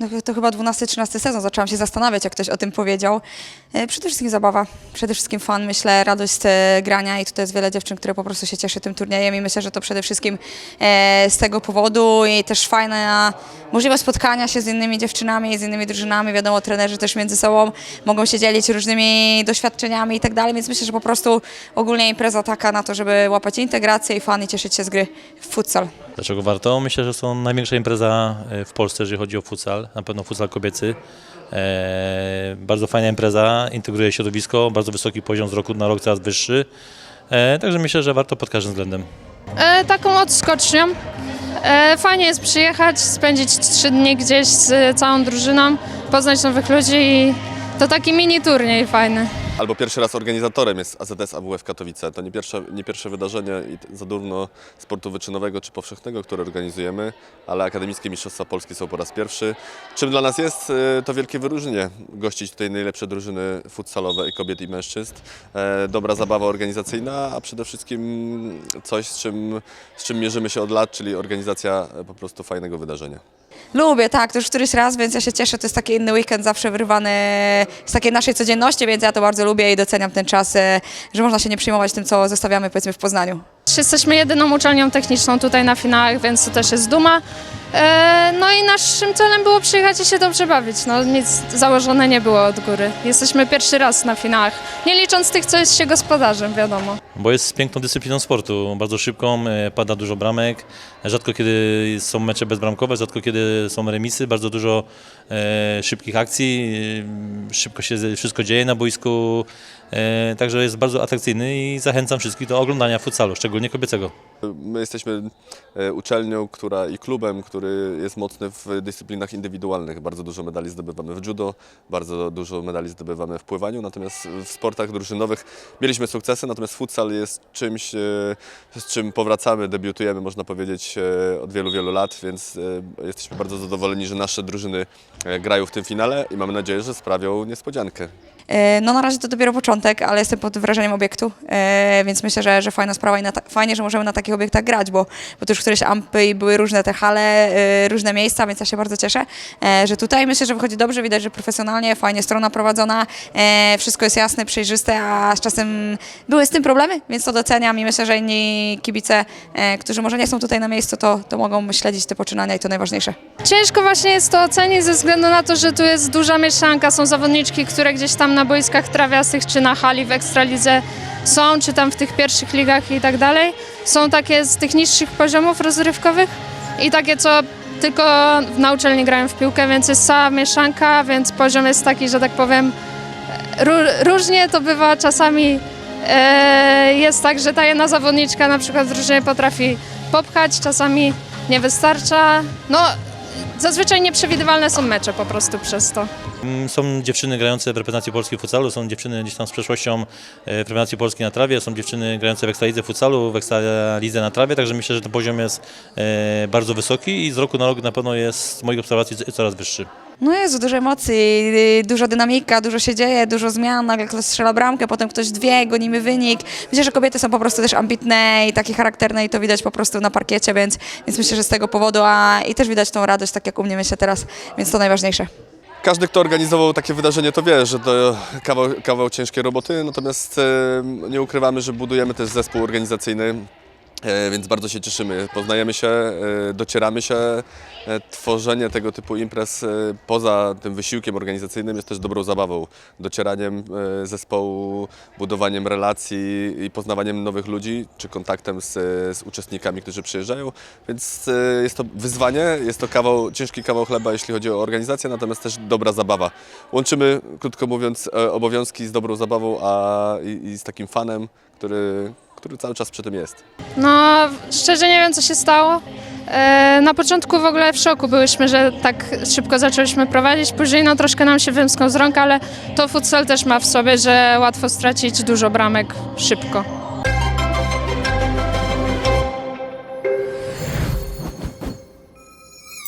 no, to chyba 12-13 sezon, zaczęłam się zastanawiać, jak ktoś o tym powiedział. E, Przede wszystkim zabawa, przede wszystkim fan, myślę, radość z e, grania i tutaj jest wiele dziewczyn, które po prostu się cieszy tym turniejem i myślę, że to przede wszystkim e, z tego powodu i też fajna możliwość spotkania się z innymi dziewczynami, z innymi drużynami, wiadomo, trenerzy też między sobą mogą się dzielić różnymi doświadczeniami i tak dalej, więc myślę, że po prostu ogólnie impreza taka na to, żeby łapać integrację i fan i cieszyć się z gry w futsal. Dlaczego warto? Myślę, że są największa impreza w Polsce, jeżeli chodzi o futsal, na pewno futsal kobiecy. E, bardzo fajna impreza, integruje środowisko, bardzo wysoki poziom z roku na rok, coraz wyższy. E, także myślę, że warto pod każdym względem. E, taką odskocznią. E, fajnie jest przyjechać, spędzić trzy dni gdzieś z całą drużyną, poznać nowych ludzi i to taki mini turniej fajny. Albo pierwszy raz organizatorem jest AZS AWF Katowice. To nie pierwsze, nie pierwsze wydarzenie zarówno sportu wyczynowego czy powszechnego, które organizujemy, ale Akademickie Mistrzostwa Polskie są po raz pierwszy. Czym dla nas jest y, to wielkie wyróżnienie gościć tutaj najlepsze drużyny futsalowe i kobiet i mężczyzn. E, Dobra zabawa organizacyjna, a przede wszystkim coś, z czym, z czym mierzymy się od lat, czyli organizacja e, po prostu fajnego wydarzenia. Lubię, tak, to już któryś raz, więc ja się cieszę, to jest taki inny weekend zawsze wyrwany z takiej naszej codzienności, więc ja to bardzo lubię i doceniam ten czas, e, że można się nie przejmować tym, co zostawiamy powiedzmy w Poznaniu. Jesteśmy jedyną uczelnią techniczną tutaj na finałach, więc to też jest duma. E, no i naszym celem było przyjechać i się dobrze bawić. No, nic założone nie było od góry. Jesteśmy pierwszy raz na finałach, nie licząc tych, co jest się gospodarzem, wiadomo. Bo jest piękną dyscypliną sportu, bardzo szybką, e, pada dużo bramek, rzadko kiedy są mecze bezbramkowe, rzadko kiedy są remisy, bardzo dużo e, szybkich akcji, e, szybko się z- wszystko dzieje na boisku, e, także jest bardzo atrakcyjny i zachęcam wszystkich do oglądania futsalu, szczególnie kobiecego. My jesteśmy e, uczelnią która, i klubem, który jest mocny w dyscyplinach indywidualnych. Bardzo dużo medali zdobywamy w judo, bardzo dużo medali zdobywamy w pływaniu, natomiast w sportach drużynowych mieliśmy sukcesy, natomiast futsal jest czymś, e, z czym powracamy, debiutujemy, można powiedzieć, e, od wielu, wielu lat, więc e, jesteśmy bardzo zadowoleni, że nasze drużyny grają w tym finale i mamy nadzieję, że sprawią niespodziankę. E, No na razie to dopiero początek, ale jestem pod wrażeniem obiektu, e, więc myślę, że, że fajna sprawa i ta, fajnie, że możemy na takich obiektach grać, bo, bo to już któreś ampy i były różne te hale, e, różne miejsca, więc ja się bardzo cieszę, że tutaj myślę, że wychodzi dobrze, widać, że profesjonalnie, fajnie strona prowadzona, wszystko jest jasne, przejrzyste, a z czasem były z tym problemy, więc to doceniam i myślę, że inni kibice, którzy może nie są tutaj na miejscu, to, to mogą śledzić te poczynania i to najważniejsze. Ciężko właśnie jest to ocenić ze względu na to, że tu jest duża mieszanka. Są zawodniczki, które gdzieś tam na boiskach trawiastych czy na hali w Ekstralidze są, czy tam w tych pierwszych ligach i tak dalej. Są takie z tych niższych poziomów rozrywkowych i takie, co tylko na uczelni grają w piłkę, więc jest cała mieszanka, więc poziom jest taki, że tak powiem, ró- różnie to bywa czasami. E, jest tak, że ta jedna zawodniczka na przykład w drużynie potrafi popchać, czasami nie wystarcza. No, zazwyczaj nieprzewidywalne są mecze po prostu przez to. Mm, Są dziewczyny grające w reprezentacji Polski w futsalu, są dziewczyny gdzieś tam z przeszłością e, w reprezentacji Polski na trawie, są dziewczyny grające w Ekstralidze futsalu, w Ekstralidze na trawie, także myślę, że ten poziom jest e, bardzo wysoki i z roku na rok na pewno jest z moich obserwacji coraz wyższy. No jest dużo emocji, y, dużo dynamika, dużo się dzieje, dużo zmian, nagle ktoś strzela bramkę, potem ktoś dwie, gonimy wynik. Myślę, że kobiety są po prostu też ambitne i takie charakterne i to widać po prostu na parkiecie, więc, więc myślę, że z tego powodu, a i też widać tą radość, tak jak u mnie myślę teraz, więc to najważniejsze. Każdy, kto organizował takie wydarzenie, to wie, że to kawał, kawał ciężkiej roboty, natomiast nie ukrywamy, że budujemy też zespół organizacyjny, więc bardzo się cieszymy. Poznajemy się, e, docieramy się. E, Tworzenie tego typu imprez e, poza tym wysiłkiem organizacyjnym jest też dobrą zabawą, docieraniem e, zespołu, budowaniem relacji i poznawaniem nowych ludzi, czy kontaktem z, z uczestnikami, którzy przyjeżdżają. Więc e, jest to wyzwanie, jest to kawał, ciężki kawał chleba, jeśli chodzi o organizację, natomiast też dobra zabawa. Łączymy, krótko mówiąc, e, obowiązki z dobrą zabawą a, i, i z takim fanem, który, który cały czas przy tym jest. No, szczerze nie wiem, co się stało. E, Na początku w ogóle w szoku byłyśmy, że tak szybko zaczęliśmy prowadzić. Później no troszkę nam się wymsknął z rąk, ale to futsal też ma w sobie, że łatwo stracić dużo bramek szybko.